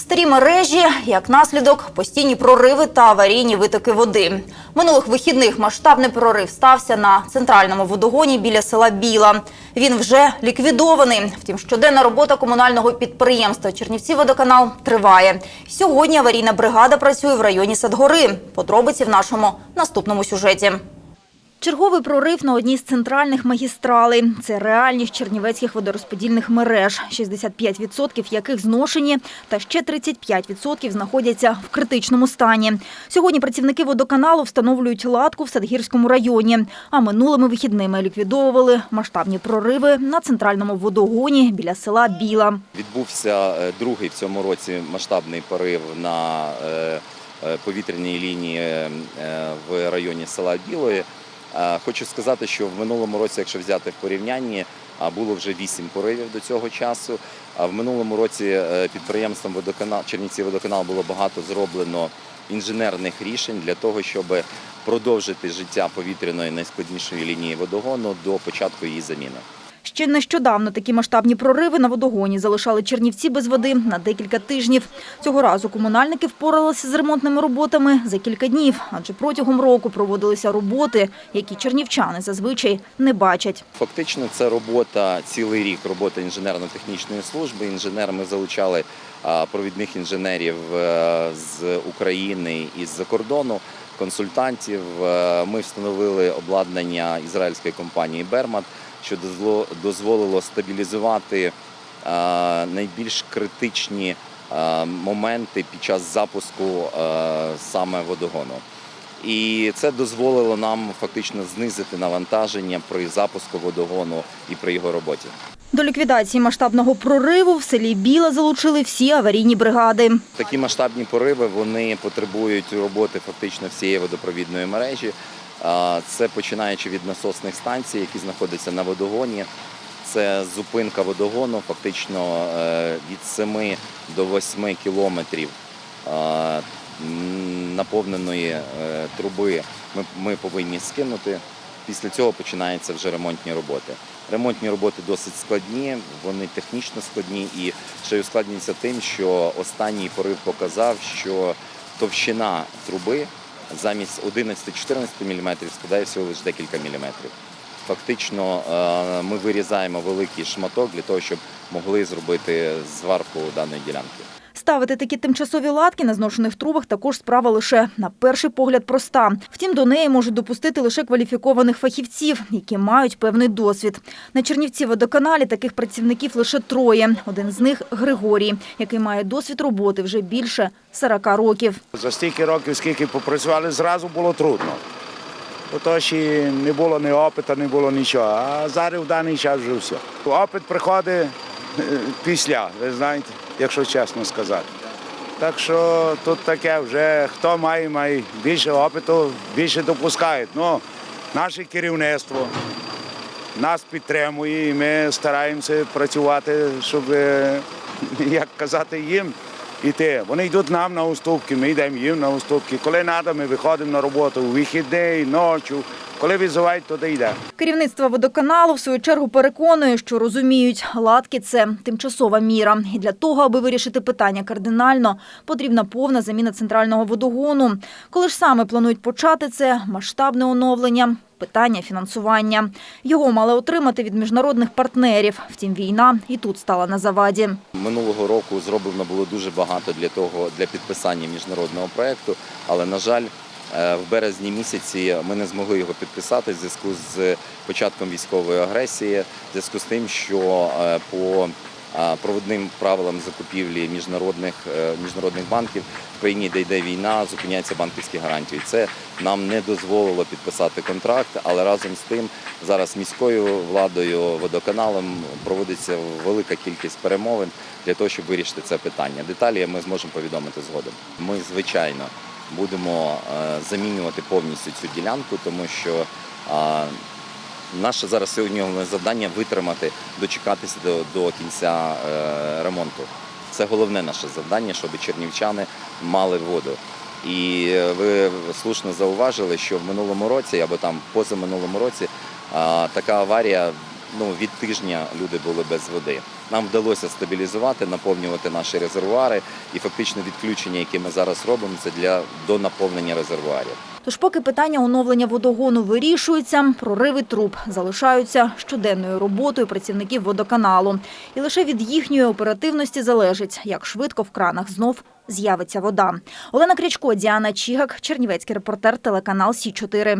Старі мережі, як наслідок, постійні прориви та аварійні витоки води. Минулих вихідних масштабний прорив стався на центральному водогоні біля села Біла. Він вже ліквідований. Втім, щоденна робота комунального підприємства Чернівці водоканал триває. Сьогодні аварійна бригада працює в районі Садгори. Подробиці в нашому наступному сюжеті. Черговий прорив на одній з центральних магістралей. Це реальність чернівецьких водорозподільних мереж, 65% яких зношені, та ще 35% знаходяться в критичному стані. Сьогодні працівники водоканалу встановлюють латку в Садгірському районі, а минулими вихідними ліквідовували масштабні прориви на центральному водогоні біля села Біла. Відбувся е, другий в цьому році масштабний порив на е, е, повітряній лінії в районі села Білої. Е, Хочу сказати, що в минулому році, якщо взяти в порівнянні, а, було вже вісім поривів до цього часу. В минулому році е, підприємством водоканал Чернівці водоканал було багато зроблено інженерних рішень для того, щоб продовжити життя повітряної найскладнішої лінії водогону до початку її заміни. Ще нещодавно такі масштабні прориви на водогоні залишали Чернівці без води на декілька тижнів. Цього разу комунальники впоралися з ремонтними роботами за кілька днів, адже протягом року проводилися роботи, які чернівчани зазвичай не бачать. Фактично, це робота цілий рік, робота інженерно-технічної служби. Інженер ми залучали провідних інженерів е, з України і з-за кордону, консультантів. Е, Ми встановили обладнання ізраїльської компанії Бермат, що дозволило стабілізувати найбільш критичні моменти під час запуску саме водогону. І це дозволило нам фактично знизити навантаження при запуску водогону і при його роботі. До ліквідації масштабного прориву в селі Біла залучили всі аварійні бригади. Такі масштабні пориви вони потребують роботи фактично всієї водопровідної мережі. Це починаючи від насосних станцій, які знаходяться на водогоні. Це зупинка водогону, фактично е, від 7 до 8 кілометрів наповненої е, труби ми повинні скинути. Після цього починаються вже ремонтні роботи. Ремонтні роботи досить складні, вони технічно складні і ще й ускладнюються тим, що останній порив показав, що товщина труби замість 11-14 мм складає всього лише декілька міліметрів. Фактично е, ми вирізаємо великий шматок для того, щоб могли зробити зварку даної ділянки. Ставити такі тимчасові латки на зношених трубах також справа лише на перший погляд проста. Втім, до неї можуть допустити лише кваліфікованих фахівців, які мають певний досвід. На Чернівці водоканалі таких працівників лише троє. Один з них Григорій, який має досвід роботи вже більше 40 років. За стільки років, скільки попрацювали, зразу було трудно. Ото ще не було ні опиту, не було нічого. А зараз в даний час вже все. Опит приходить після, ви знаєте, якщо чесно сказати. Так що тут таке вже хто має, має більше опиту, більше допускають. Ну, наше керівництво нас підтримує і ми стараємося працювати, щоб, е, як казати, їм іти. Вони йдуть нам на уступки, ми йдемо їм на уступки. Коли треба, ми виходимо на роботу у вихідний, ночі. Коли відзивають, туди йде. Керівництво водоканалу в свою чергу переконує, що розуміють, латки це тимчасова міра. І для того, аби вирішити питання кардинально, потрібна повна заміна центрального водогону. Коли ж саме планують почати це масштабне оновлення. Питання фінансування. Його мали отримати від міжнародних партнерів. Втім, війна і тут стала на заваді. Минулого року зроблено було дуже багато для того для підписання міжнародного проекту, але на жаль, в березні місяці ми не змогли його підписати в зв'язку з початком військової агресії, в зв'язку з тим, що е, по е, проводним правилам закупівлі міжнародних е, міжнародних банків в країні, де йде війна, зупиняються банківські гарантії. Це нам не дозволило підписати контракт, але разом з тим зараз міською владою, водоканалом проводиться велика кількість перемовин для того, щоб вирішити це питання. Деталі ми зможемо повідомити згодом. Ми, звичайно, будемо е, замінювати повністю цю ділянку, тому що наше зараз сьогодні завдання витримати, дочекатися до, до кінця е, ремонту. Це головне наше завдання, щоб чернівчани мали воду. І е, ви слушно зауважили, що в минулому році або там позаминулому році така аварія ну, від тижня люди були без води. Нам вдалося стабілізувати, наповнювати наші резервуари, і фактично відключення, які ми зараз робимо, це для донаповнення резервуарів. Тож поки питання оновлення водогону вирішується, прориви труб залишаються щоденною роботою працівників водоканалу. І лише від їхньої оперативності залежить, як швидко в кранах знов з'явиться вода. Олена Крячко, Діана Чігак, Чернівецький репортер, телеканал Сі 4